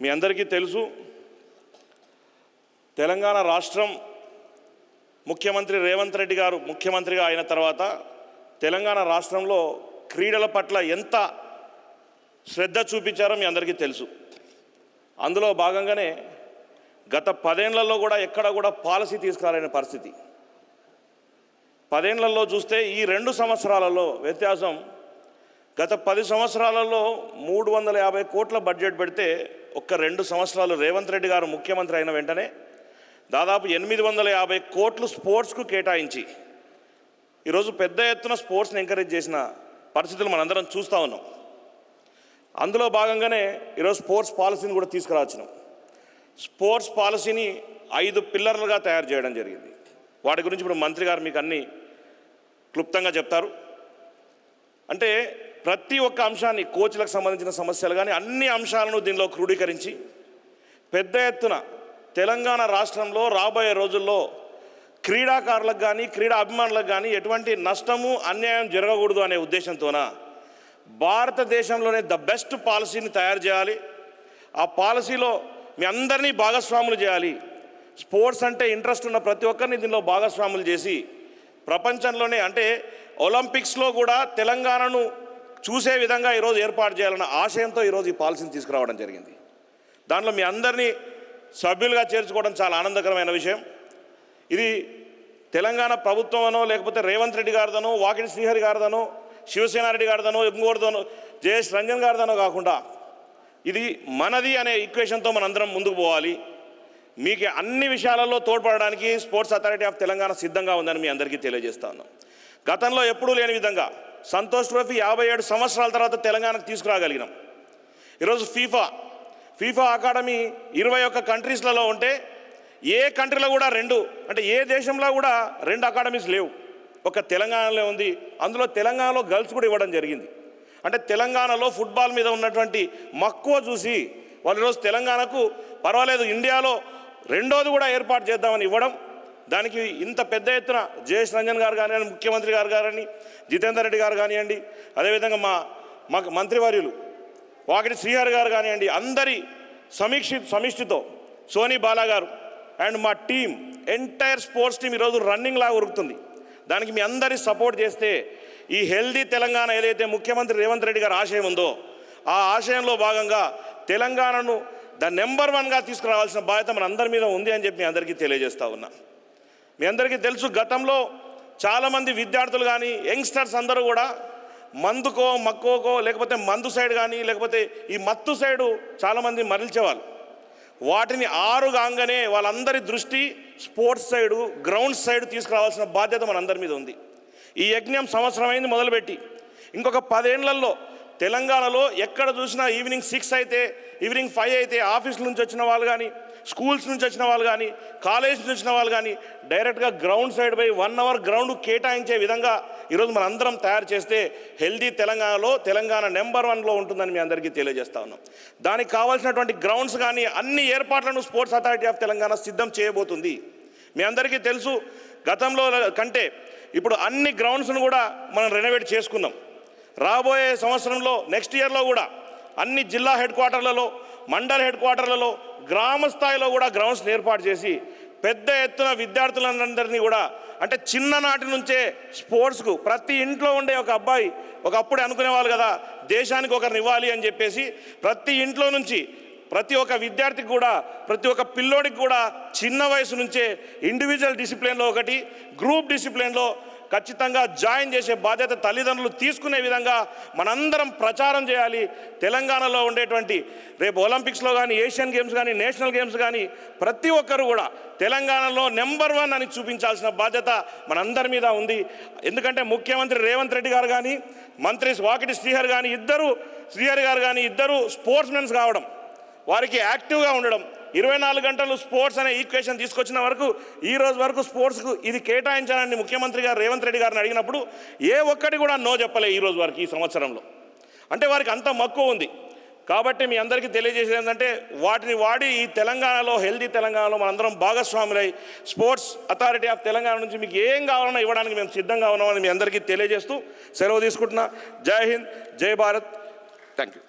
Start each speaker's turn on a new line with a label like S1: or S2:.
S1: మీ అందరికీ తెలుసు తెలంగాణ రాష్ట్రం ముఖ్యమంత్రి రేవంత్ రెడ్డి గారు ముఖ్యమంత్రిగా అయిన తర్వాత తెలంగాణ రాష్ట్రంలో క్రీడల పట్ల ఎంత శ్రద్ధ చూపించారో మీ అందరికీ తెలుసు. అందులో భాగంగానే గత పదేళ్ళలో కూడా ఎక్కడ కూడా పాలసీ తీసుకురాలేని పరిస్థితి. పదేళ్ళలో చూస్తే ఈ రెండు సంవత్సరాలలో వ్యత్యాసం గత పది సంవత్సరాలలో మూడు వందల యాభై కోట్ల బడ్జెట్ పెడితే ఒక్క రెండు సంవత్సరాలు రేవంత్ రెడ్డి గారు ముఖ్యమంత్రి అయిన వెంటనే దాదాపు ఎనిమిది వందల యాభై కోట్లు స్పోర్ట్స్కు కేటాయించి ఈరోజు పెద్ద ఎత్తున స్పోర్ట్స్ని ఎంకరేజ్ చేసిన పరిస్థితులు మనందరం చూస్తూ ఉన్నాం. అందులో భాగంగానే ఈరోజు స్పోర్ట్స్ పాలసీని కూడా తీసుకురావచ్చున్నాం స్పోర్ట్స్ పాలసీని ఐదు పిల్లర్లుగా తయారు చేయడం జరిగింది. వాటి గురించి ఇప్పుడు మంత్రి గారు మీకు అన్ని క్లుప్తంగా చెప్తారు. అంటే ప్రతి ఒక్క అంశాన్ని కోచ్లకు సంబంధించిన సమస్యలు కానీ అన్ని అంశాలను దీనిలో క్రోడీకరించి పెద్ద ఎత్తున తెలంగాణ రాష్ట్రంలో రాబోయే రోజుల్లో క్రీడాకారులకు కానీ క్రీడా అభిమానులకు కానీ ఎటువంటి నష్టము అన్యాయం జరగకూడదు అనే ఉద్దేశంతోన భారతదేశంలోనే ద బెస్ట్ పాలసీని తయారు చేయాలి. ఆ పాలసీలో మీ అందరినీ భాగస్వాములు చేయాలి. స్పోర్ట్స్ అంటే ఇంట్రెస్ట్ ఉన్న ప్రతి ఒక్కరిని దీనిలో భాగస్వాములు చేసి ప్రపంచంలోనే అంటే ఒలింపిక్స్లో కూడా తెలంగాణను చూసే విధంగా ఈరోజు ఏర్పాటు చేయాలన్న ఆశయంతో ఈరోజు ఈ పాలసీని తీసుకురావడం జరిగింది. దాంట్లో మీ అందరినీ సభ్యులుగా చేర్చుకోవడం చాలా ఆనందకరమైన విషయం. ఇది తెలంగాణ ప్రభుత్వమనో లేకపోతే రేవంత్ రెడ్డి గారిదనో వాకిటి శ్రీహరి గారిదనో శివసేనారెడ్డి గారిదనో ఇంకోటిదనో జయేష్ రంజన్ గారిదనో కాకుండా ఇది మనది అనే ఈక్వేషన్తో మనందరం ముందుకు పోవాలి. మీకు అన్ని విషయాలలో తోడ్పడడానికి స్పోర్ట్స్ అథారిటీ ఆఫ్ తెలంగాణ సిద్ధంగా ఉందని మీ అందరికీ తెలియజేస్తా ఉన్నాం. గతంలో ఎప్పుడూ లేని విధంగా సంతోష్ ట్రోఫీ యాభై ఏడు సంవత్సరాల తర్వాత తెలంగాణకు తీసుకురాగలిగినాం. ఈరోజు ఫీఫా ఫీఫా అకాడమీ ఇరవై ఒక్క కంట్రీస్లలో ఉంటే ఏ కంట్రీలో కూడా రెండు అంటే ఏ దేశంలో కూడా రెండు అకాడమీస్ లేవు. ఒక తెలంగాణలో ఉంది అందులో తెలంగాణలో గర్ల్స్ కూడా ఇవ్వడం జరిగింది. అంటే తెలంగాణలో ఫుట్బాల్ మీద ఉన్నటువంటి మక్కువ చూసి వాళ్ళు ఈరోజు తెలంగాణకు పర్వాలేదు ఇండియాలో రెండోది కూడా ఏర్పాటు చేద్దామని ఇవ్వడం దానికి ఇంత పెద్ద ఎత్తున జయేష్ రంజన్ గారు కానివ్వండి ముఖ్యమంత్రి గారు కానివ్వండి జితేందర్ రెడ్డి గారు కానివ్వండి అదేవిధంగా మా మా మంత్రివర్యులు వాకిటి శ్రీహరి గారు కానివ్వండి అందరి సమీక్షి సమిష్టితో సోనీ బాలా గారు అండ్ మా టీం ఎంటైర్ స్పోర్ట్స్ టీం ఈరోజు రన్నింగ్ లాగా ఉరుకుతుంది. దానికి మీ అందరి సపోర్ట్ చేస్తే ఈ హెల్దీ తెలంగాణ ఏదైతే ముఖ్యమంత్రి రేవంత్ రెడ్డి గారు ఆశయం ఉందో ఆ ఆశయంలో భాగంగా తెలంగాణను ద నెంబర్ వన్గా తీసుకురావాల్సిన బాధ్యత మన అందరి మీద ఉంది అని చెప్పి మీ అందరికీ తెలియజేస్తా ఉన్నా. మీ అందరికీ తెలుసు గతంలో చాలామంది విద్యార్థులు కానీ యంగ్స్టర్స్ అందరూ కూడా మందుకో మక్కువకో లేకపోతే మందు సైడ్ కానీ లేకపోతే ఈ మత్తు సైడు చాలామంది మరల్చేవాళ్ళు. వాటిని ఆరు కాగానే వాళ్ళందరి దృష్టి స్పోర్ట్స్ సైడు గ్రౌండ్ సైడ్ తీసుకురావాల్సిన బాధ్యత మనందరి మీద ఉంది. ఈ యజ్ఞం సంవత్సరమైంది మొదలుపెట్టి ఇంకొక పదేళ్ళలో తెలంగాణలో ఎక్కడ చూసినా ఈవినింగ్ సిక్స్ అయితే ఈవినింగ్ ఫైవ్ అయితే ఆఫీస్ నుంచి వచ్చిన వాళ్ళు కానీ స్కూల్స్ నుంచి వచ్చిన వాళ్ళు కానీ కాలేజ్ నుంచి వచ్చిన వాళ్ళు కానీ డైరెక్ట్గా గ్రౌండ్ సైడ్ పోయి వన్ అవర్ గ్రౌండ్ కేటాయించే విధంగా ఈరోజు మన అందరం తయారు చేస్తే హెల్దీ తెలంగాణలో తెలంగాణ నెంబర్ వన్లో ఉంటుందని మీ అందరికీ తెలియజేస్తా ఉన్నాం. దానికి కావాల్సినటువంటి గ్రౌండ్స్ కానీ అన్ని ఏర్పాట్లను స్పోర్ట్స్ అథారిటీ ఆఫ్ తెలంగాణ సిద్ధం చేయబోతుంది. మీ అందరికీ తెలుసు గతంలో కంటే ఇప్పుడు అన్ని గ్రౌండ్స్ను కూడా మనం రెనోవేట్ చేసుకున్నాం. రాబోయే సంవత్సరంలో నెక్స్ట్ ఇయర్లో కూడా అన్ని జిల్లా హెడ్ క్వార్టర్లలో మండల హెడ్ క్వార్టర్లలో గ్రామ స్థాయిలో కూడా గ్రౌండ్స్ ఏర్పాటు చేసి పెద్ద ఎత్తున విద్యార్థులందరినీ కూడా అంటే చిన్ననాటి నుంచే స్పోర్ట్స్కు ప్రతి ఇంట్లో ఉండే ఒక అబ్బాయి ఒకప్పుడు అనుకునేవాళ్ళు కదా దేశానికి ఒకరిని ఇవ్వాలి అని చెప్పేసి ప్రతి ఇంట్లో నుంచి ప్రతి ఒక్క విద్యార్థికి కూడా ప్రతి ఒక్క పిల్లోడికి కూడా చిన్న వయసు నుంచే ఇండివిజువల్ డిసిప్లిన్లో ఒకటి గ్రూప్ డిసిప్లిన్లో ఖచ్చితంగా జాయిన్ చేసే బాధ్యత తల్లిదండ్రులు తీసుకునే విధంగా మనందరం ప్రచారం చేయాలి. తెలంగాణలో ఉండేటువంటి రేపు ఒలింపిక్స్లో కానీ ఏషియన్ గేమ్స్ కానీ నేషనల్ గేమ్స్ కానీ ప్రతి ఒక్కరు కూడా తెలంగాణలో నెంబర్ వన్ అని చూపించాల్సిన బాధ్యత మనందరి మీద ఉంది. ఎందుకంటే ముఖ్యమంత్రి రేవంత్ రెడ్డి గారు కానీ మంత్రి వాకిటి శ్రీహరి కానీ ఇద్దరు శ్రీహరి గారు కానీ ఇద్దరు స్పోర్ట్స్ మెన్స్ కావడం వారికి యాక్టివ్గా ఉండడం ఇరవై నాలుగు గంటలు స్పోర్ట్స్ అనే ఈక్వేషన్ తీసుకొచ్చిన వరకు ఈ రోజు వరకు స్పోర్ట్స్కు ఇది కేటాయించాలని ముఖ్యమంత్రి గారు రేవంత్ రెడ్డి గారిని అడిగినప్పుడు ఏ ఒక్కటి కూడా నో చెప్పలే ఈ రోజు వరకు ఈ సంవత్సరంలో. అంటే వారికి అంత మక్కువ ఉంది. కాబట్టి మీ అందరికీ తెలియజేసేది ఏంటంటే వాటిని వాడి ఈ తెలంగాణలో హెల్దీ తెలంగాణలో మనందరం భాగస్వాములై స్పోర్ట్స్ అథారిటీ ఆఫ్ తెలంగాణ నుంచి మీకు ఏం కావాలన్నా ఇవ్వడానికి మేము సిద్ధంగా ఉన్నామని మీ అందరికీ తెలియజేస్తూ సెలవు తీసుకుంటున్నా. జై హింద్ జై భారత్.
S2: Thank you